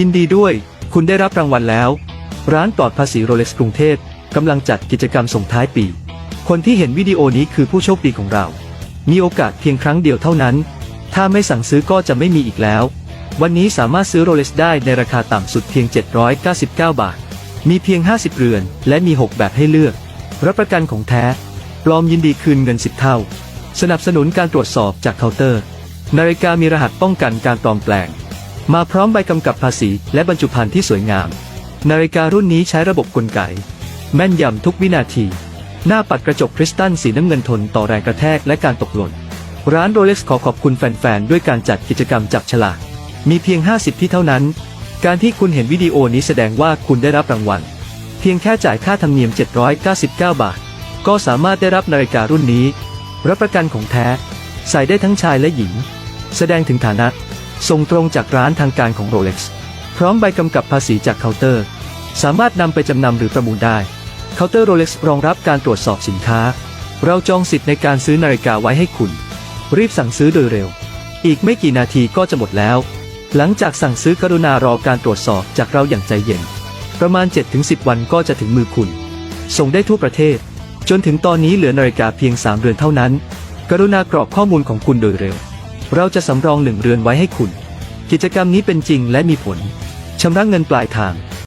ยินดีด้วย คุณได้รับรางวัลแล้ว ร้านปลอดภาษีโรเล็กซ์กรุงเทพกำลังจัดกิจกรรมส่งท้ายปี คนที่เห็นวิดีโอนี้คือผู้โชคดีของเรา มีโอกาสเพียงครั้งเดียวเท่านั้น ถ้าไม่สั่งซื้อก็จะไม่มีอีกแล้ว วันนี้สามารถซื้อโรเล็กซ์ได้ในราคาต่ำสุดเพียง 799 บาท มีเพียง 50 เรือน และมี 6 แบบให้เลือก รับประกันของแท้ ปลอมยินดีคืนเงิน 10 เท่า สนับสนุนการตรวจสอบจากเคาน์เตอร์ นาฬิกามีรหัสป้องกันการปลอมแปลง มาพร้อมใบกำกับภาษีและบรรจุภัณฑ์ที่สวยงาม นาฬิการุ่นนี้ใช้ระบบกลไก แม่นยำทุกวินาที หน้าปัดกระจกคริสตัลสีน้ำเงินทนต่อแรงกระแทกและการตกหล่น ร้านโรเล็กซ์ขอขอบคุณแฟนๆ ด้วยการจัดกิจกรรมจับฉลาก มีเพียง 50 ที่เท่านั้น การที่คุณเห็นวิดีโอนี้แสดงว่าคุณได้รับรางวัล เพียงแค่จ่ายค่าธรรมเนียม 799 บาท ก็สามารถได้รับนาฬิการุ่นนี้ รับประกันของแท้ ใส่ได้ทั้งชายและหญิง แสดงถึงฐานะ ส่งตรงจากร้านทางการของโรเล็กซ์พร้อมใบกำกับภาษีจากเคาน์เตอร์ สามารถนำไปจำนำหรือประมูลได้เคาน์เตอร์โรเล็กซ์รองรับการตรวจสอบสินค้า เราจองสิทธิ์ในการซื้อนาฬิกาไว้ให้คุณ รีบสั่งซื้อโดยเร็ว อีกไม่กี่นาทีก็จะหมดแล้ว หลังจากสั่งซื้อกรุณารอการตรวจสอบจากเราอย่างใจเย็น ประมาณ 7-10 วันก็จะถึงมือคุณ ส่งได้ทั่วประเทศ จนถึงตอนนี้เหลือนาฬิกาเพียง 3 เรือนเท่านั้น กรุณากรอกข้อมูลของคุณโดยเร็ว เราจะสำรองหนึ่งเรือนไว้ให้คุณ กิจกรรมนี้เป็นจริงและมีผลชำระเงินปลายทาง